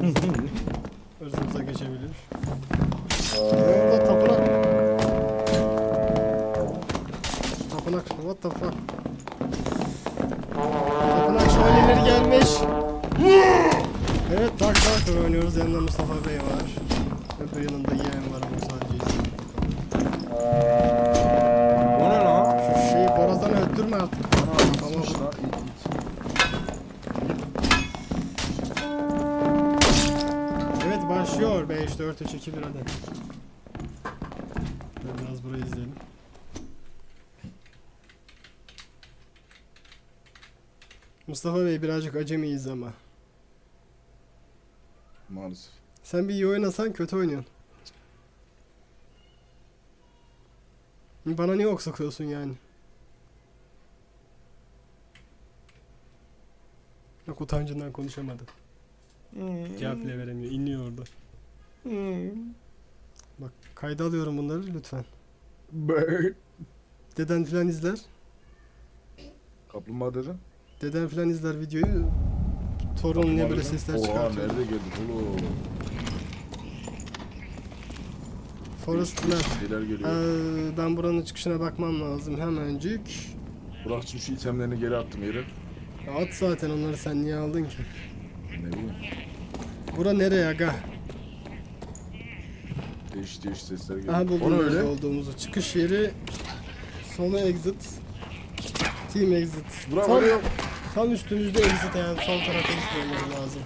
Hırsımıza geçebilir. Burada tapınak. Tapınak. What the fuck? Tapınak şövalyeleri gelmiş. Evet tak tak oynuyoruz. Yanında Mustafa Bey var. Öbür yanında yeğen var ama sadece isim. O ne lan? Şu şeyi borazdan öttürme artık. Ana Tamam. 4, 3, 2, 1 hadi. Ben biraz burayı izleyelim. Mustafa Bey birazcık acemiyiz ama. Maalesef. Sen bir iyi oynasan kötü oynuyorsun. Bana niye ok sokuyorsun yani? Yok utancından konuşamadı. Cevap bile veremiyor. İnliyor orada. Bak kayda alıyorum bunları lütfen. Be- Deden filan izler. Kaplumbağa dedin. Deden filan izler videoyu. Torun niye böyle sesler dedin. Oha çıkartıyor. nerede geldik oğlum? Forest. Şeyler geliyor. Ee, ben buranın çıkışına bakmam lazım hemencik. Burak'cığım şu itemlerini geri attım yere. At zaten onları sen niye aldın ki? Ne bileyim. Bura nereye aga? Değiş değiş sesler geliyor. Aha buldum öyle? olduğumuzu. Çıkış yeri solu exit. Team exit. Burak tam, tam üstümüzde exit yani sol tarafa gitmemiz lazım.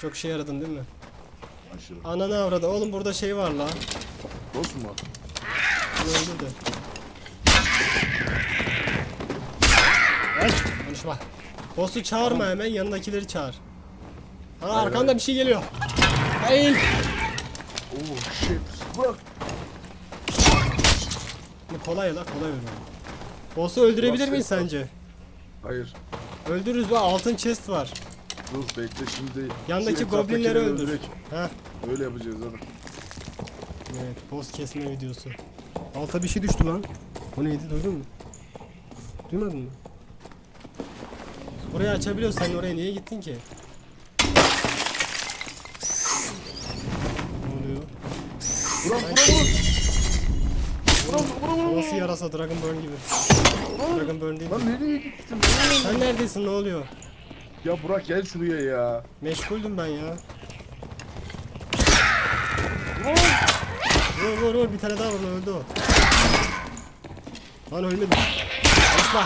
Çok şey yaradın değil mi? Aşırı. Ananı avradı. Oğlum burada şey var la. Dost mu var? Bunu öldürdü. Ay, konuşma. Boss'u çağırma hemen yanındakileri çağır. Hayır, arkanda bir şey geliyor. Hayır. Oh shit. Burak. Bu kolay la kolay öyle. Boss'u öldürebilir miyiz sence? Hayır. Öldürürüz ve altın chest var. Dur bekle şimdi. Yandaki Şu goblinleri öldür. öldürek. Heh. Öyle yapacağız hadi. Evet boss kesme videosu. Alta bir şey düştü lan. O neydi duydun mu? Duymadın mı? Orayı açabiliyorsun sen oraya niye gittin ki? Burak. Burak Burak Burak. Nasıl yarasa Dragonborn gibi. Dragonborn değil. Lan nereye gittin? Sen neredesin ne oluyor? Ya Burak gel şuraya ya. Meşguldüm ben ya. Vur vur vur bir tane daha vur lan, öldü o. Lan ölmedi. Kaçma.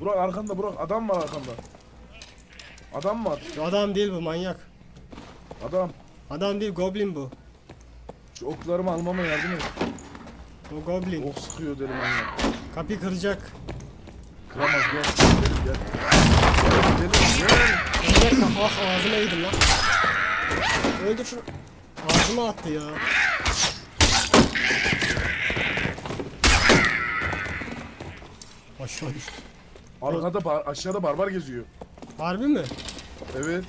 Burak arkanda Burak adam var arkanda. Adam var. Adam değil bu manyak. Adam. Adam değil goblin bu. Şu oklarımı almama yardım et. O goblin. Ok sıkıyor derim anne. Kapıyı kıracak. Kıramaz gel. Gidelim gel. Gel gidelim gel. Ah ağzıma yedim lan. Öldür şunu. Ağzıma attı ya. Aşağı düştü. Arkada bar, aşağıda barbar geziyor. Harbi mi? Evet.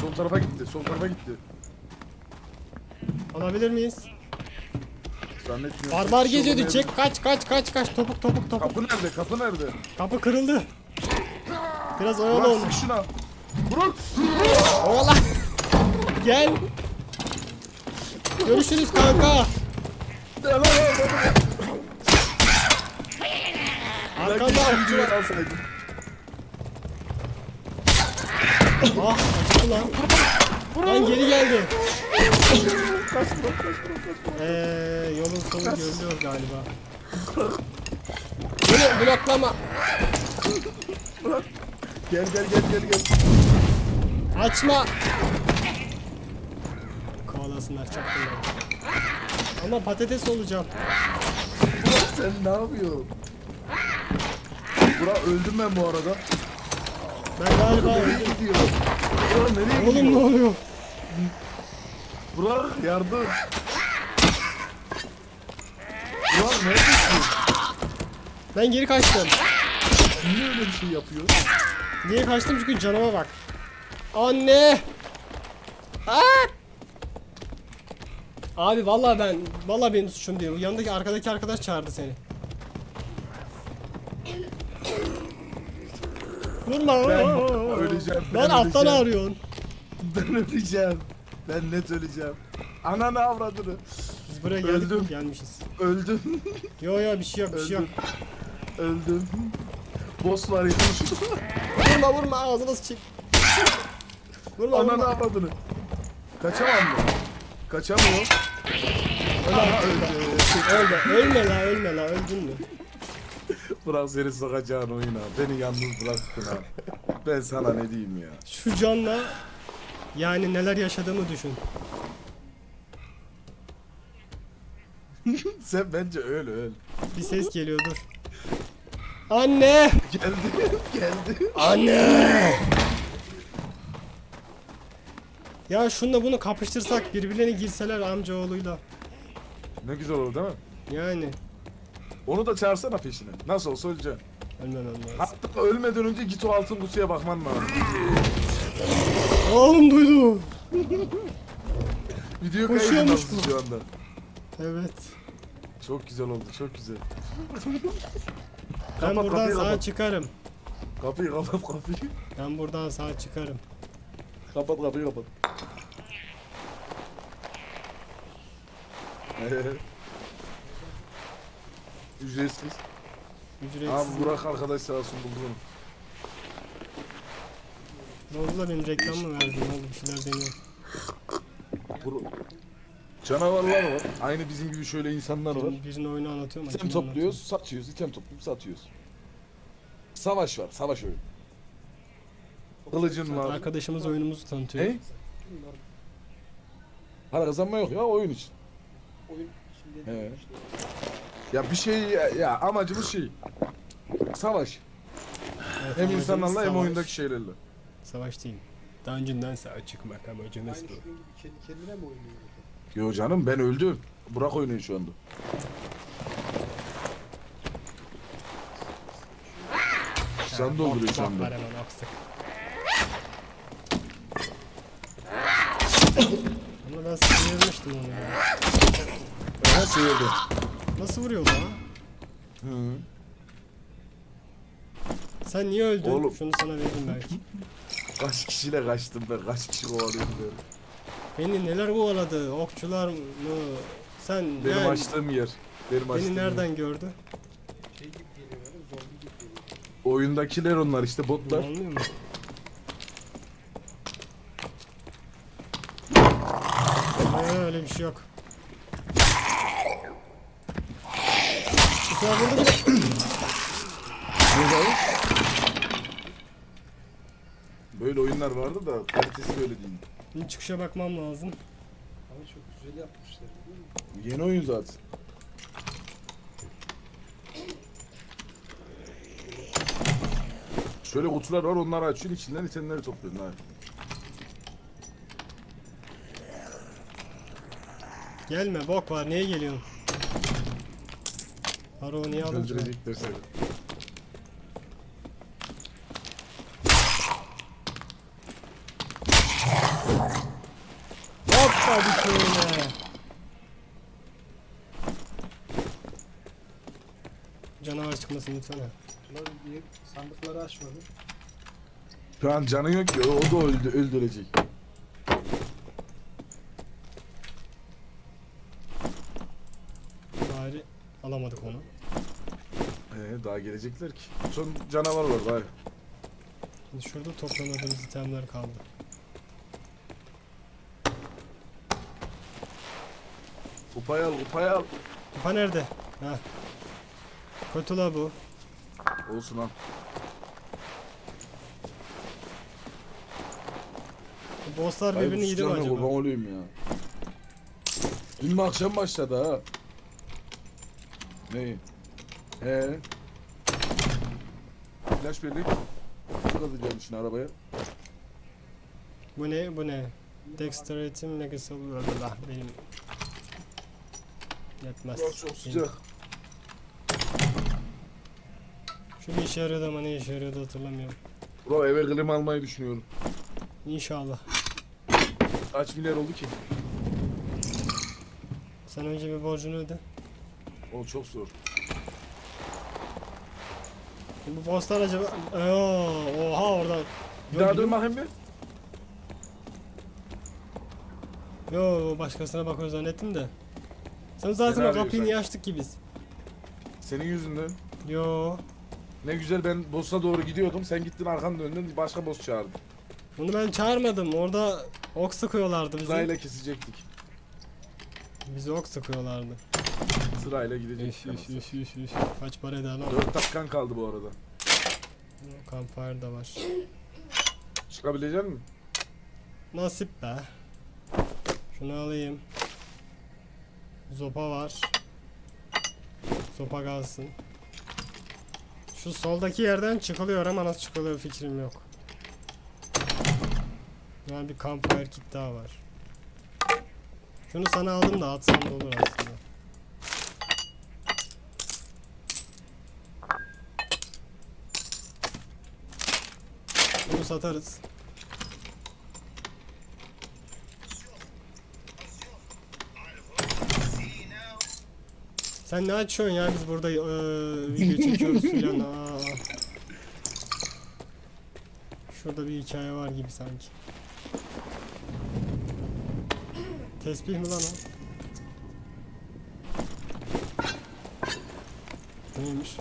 Sol tarafa gitti. Sol tarafa gitti. Alabilir miyiz? Zannetmiyorum. Barbar şey geziyordu. Çek kaç kaç kaç kaç. Topuk topuk topuk. Kapı nerede? Kapı nerede? Kapı kırıldı. Biraz oyalı Burak onu. sık şuna. Burak. Oyalı. Gel. Görüşürüz kanka. Arkanda avcı var. alsaydın. Ah acıdı lan. Lan geri geldi. Eee yolun sonu görülüyor galiba. Beni bloklama. Gel gel gel gel gel. Açma. Kovalasınlar çaktırlar. Ama patates olacağım. Burak sen ne yapıyorsun? Burak öldüm ben bu arada. Ben galiba öldüm. gidiyor? Burak nereye Oğlum ne oluyor? Burak yardım. Burak neredesin? Ben geri kaçtım. Niye öyle bir şey yapıyor? Niye kaçtım çünkü canıma bak. Anne! Aa! Abi vallahi ben vallahi benim suçum değil. Yanındaki arkadaki arkadaş çağırdı seni. Vurma. Ben öleceğim, ben Lan alttan öleceğim. ağrıyorsun. Ben öleceğim. Ben net öleceğim. Ananı avradını. Biz buraya geldik? Öldüm. Gelmişiz. Öldüm. Yo yo bir şey yok bir şey yok. Öldüm. Öldüm. Boss var ya. Vurma vurma ağzına sıçayım. Vurma Ananı vurma. avradını. Kaçamam mı? Kaçamıyor. Öl artık. Ölme. Ölme la ölme la öldün mü? Bırak seni sokacağın oyuna. Beni yalnız bıraktın ha. Ben sana ne diyeyim ya. Şu canla yani neler yaşadığımı düşün. Sen bence öl öl. Bir ses geliyor dur. Anne! Geldi. Geldi. Anne! Ya şunla bunu kapıştırsak birbirlerine girseler amcaoğluyla. Ne güzel olur değil mi? Yani Onu da çağırsana peşine. Nasıl olsa öleceksin. ölmem lazım. Hatta ölmeden önce git o altın kutuya bakman lazım. Oğlum duydu. Video Koşuyormuş kaydındasın bu. şu anda. Evet. Çok güzel oldu, çok güzel. Ben Kapat, buradan kapıyı sağ kapat. çıkarım. Kapıyı kapat kapıyı. Ben buradan sağ çıkarım. Kapat kapıyı kapat. Ücretsiz. Ücretsiz. Abi Burak arkadaş sağ olsun buldu. Ne oldu da benim reklam mı verdin? Ne oldu bir şeyler deniyor. Bur- Canavarlar var. Aynı bizim gibi şöyle insanlar var. Şimdi birinin oyunu anlatıyor mu? İtem topluyoruz, satıyoruz, item toplayıp satıyoruz. Savaş var, savaş oyunu. Kılıcın var. Arkadaşımız oyunumuzu tanıtıyor. Ne? Para kazanma yok ya oyun için. Oyun şimdi He. Ya bir şey ya, ya amacımız şey. Savaş. Evet, Hem amacımız insanlarla hem savaş. oyundaki şeylerle. Savaş değil. Dungeon'dan sağ çıkmak amacımız aynı bu. şunun gibi kendi kendine mi oynuyor? Yo canım ben öldüm. Burak oynuyor şu anda. Can dolduruyor şu anda. Ama ben sıyırmıştım onu ya. Aha seyirdi. Nasıl vuruyor lan? Hı. Sen niye öldün? Oğlum. Şunu sana verdim belki. Kaç kişiyle kaçtım ben. Kaç kişi kovalıyordu beni. Beni neler kovaladı? Okçular mı? Sen Benim yani açtığım yer. Benim açtığım beni yer. nereden gördü? Şey gibi geliyor zombi gibi geliyor. Oyundakiler onlar işte botlar. Anlıyor musun? Hayır öyle bir şey yok. Vurdu? Böyle oyunlar vardı da kalitesi böyle değil. Şimdi çıkışa bakmam lazım. Ama çok güzel yapmışlar biliyor musun? Yeni oyun zaten. Şöyle kutular var onları açıyorsun içinden itemleri topluyorsun ha. Gelme bok var niye geliyorsun? Haro niye alınca? Öldürecekler seni. Hop hadi şöyle. Canavar çıkmasın lütfen ha. Bunlar bir sandıkları açmadı. Şu an canı yok ki o da öldü, öldürecek. Bari alamadık onu. Ee, daha gelecekler ki. Son canavar var daha. Şimdi şurada toplamadığımız itemler kaldı. Kupayı al kupayı al. Kupa nerede? Ha. Kötü la bu. Olsun al. Bu bosslar Ay, bu birbirini yedi mi sıcağına acaba? Kurban olayım ya. Dün akşam başladı ha? Ne? He. Flash birlik. Çok az gelmişsin arabaya. Bu ne? Bu ne? Dexterity'm Legacy Allah benim yetmez. Çok Benim- sıcak. Şu bir işe yarıyordu ama ne işe yarıyordu hatırlamıyorum. Bro eve klima almayı düşünüyorum. İnşallah. Kaç milyar oldu ki? Sen önce bir borcunu öde. O çok zor. Bu bosslar acaba... Oo, oha oradan. Bir daha dön bakayım bir. Yo başkasına bakıyor zannettim de. Sen zaten Seni o kapıyı niye açtık ki biz? Senin yüzünden. Yo. Ne güzel ben boss'a doğru gidiyordum. Sen gittin arkan döndün başka boss çağırdın. Bunu ben çağırmadım. Orada ok sıkıyorlardı bizi. Sırayla kesecektik. Bizi ok sıkıyorlardı. Sırayla Üş gidecektik. üş üş üş üş. Kaç para eder lan? 4 dakikan kaldı bu arada. Campfire da var. Çıkabilecek misin? Nasip be. Şunu alayım. Zopa var. Zopa kalsın. Şu soldaki yerden çıkılıyor ama nasıl çıkılıyor fikrim yok. Yani bir campfire kit daha var. Şunu sana aldım da atsam da olur aslında. Bunu satarız. Sen ne açıyorsun ya biz burada eee, video çekiyoruz filan. Aa. Şurada bir hikaye var gibi sanki. Tesbih mi lan o? Neymiş?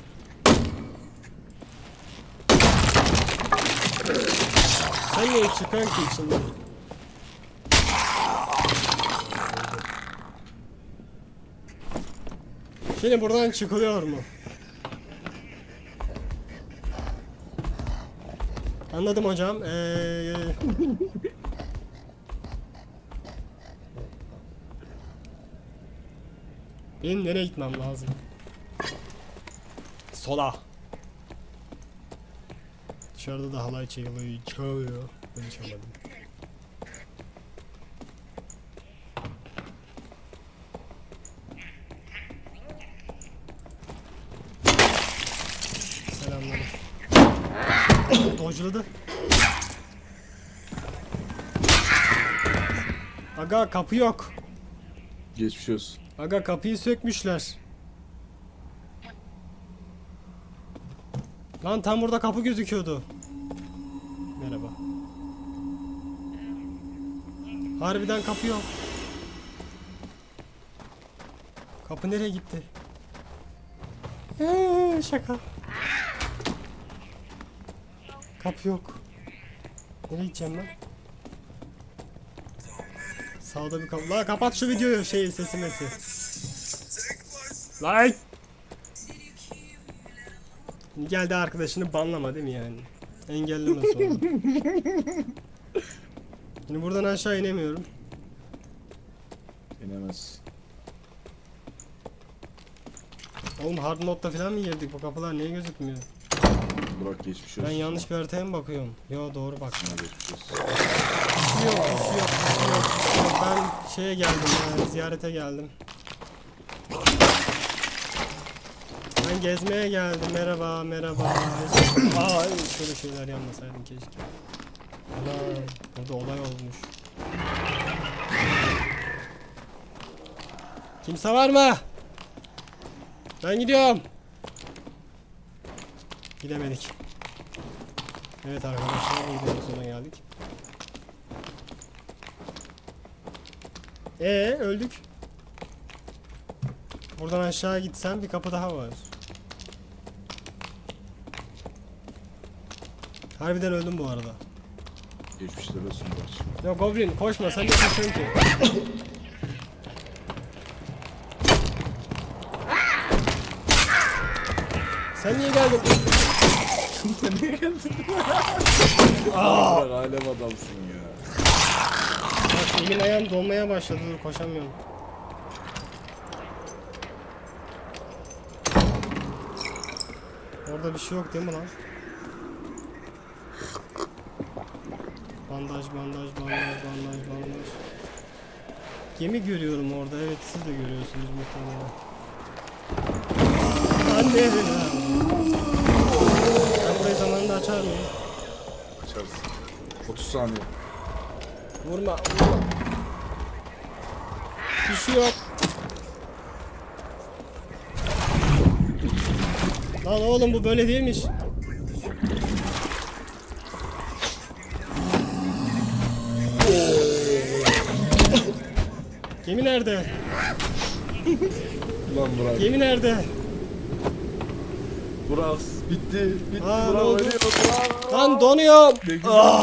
Sen niye çıkıyorsun ki içinden? Şimdi buradan çıkılıyor mu? Anladım hocam. Ee... Benim nereye gitmem lazım? Sola. Dışarıda da halay çalıyor. Çalıyor. Ben çalmadım. Selamlar. Dojladı. Aga kapı yok. Geçmiş olsun. Aga kapıyı sökmüşler. Lan tam burada kapı gözüküyordu. Merhaba. Harbiden kapı yok. Kapı nereye gitti? Eee, şaka. Kapı yok. Nereye gideceğim ben? Sağda bir kapı. La kapat şu videoyu şey sesi mesi. Like. Geldi arkadaşını banlama değil mi yani? Engelleme sonra. Şimdi buradan aşağı inemiyorum. İnemez. Oğlum hard modda falan mı girdik? Bu kapılar niye gözükmüyor? Burak geçmiş olsun. Ben yanlış bir haritaya mı bakıyorum? Yo doğru bak. Sana geçmiş olsun. Şey yok, yok. Yok, Ben şeye geldim yani ziyarete geldim. Ben gezmeye geldim. Merhaba, merhaba. Aa, şöyle şeyler yapmasaydım keşke. Ana, burada olay olmuş. Kimse var mı? Ben gidiyorum. Gidemedik. Evet arkadaşlar, videonun sonuna geldik. Ee öldük. Buradan aşağı gitsem bir kapı daha var. Harbiden öldüm bu arada. Geçmişler olsun Burak. Ya Goblin koşma sen ne koşuyorsun ki? Sen niye geldin? Sen niye geldin? Burak alem adamsın ya. Bak elim ayağım donmaya başladı dur koşamıyorum. Orada bir şey yok değil mi lan? Bandaj, bandaj, bandaj, bandaj, bandaj. Gemi görüyorum orada. Evet siz de görüyorsunuz muhtemelen. Anne. Ben burayı zamanında açar mıyım? Açarsın. 30 saniye. Vurma, vurma. Bir şey yok. Lan oğlum bu böyle değilmiş. Gemi nerede? Ulan Burak. Gemi nerede? Burak bitti. Bitti Aa, ne Burak oldu? ölüyor. Burak. Lan donuyorum. Ne güzel. Ah!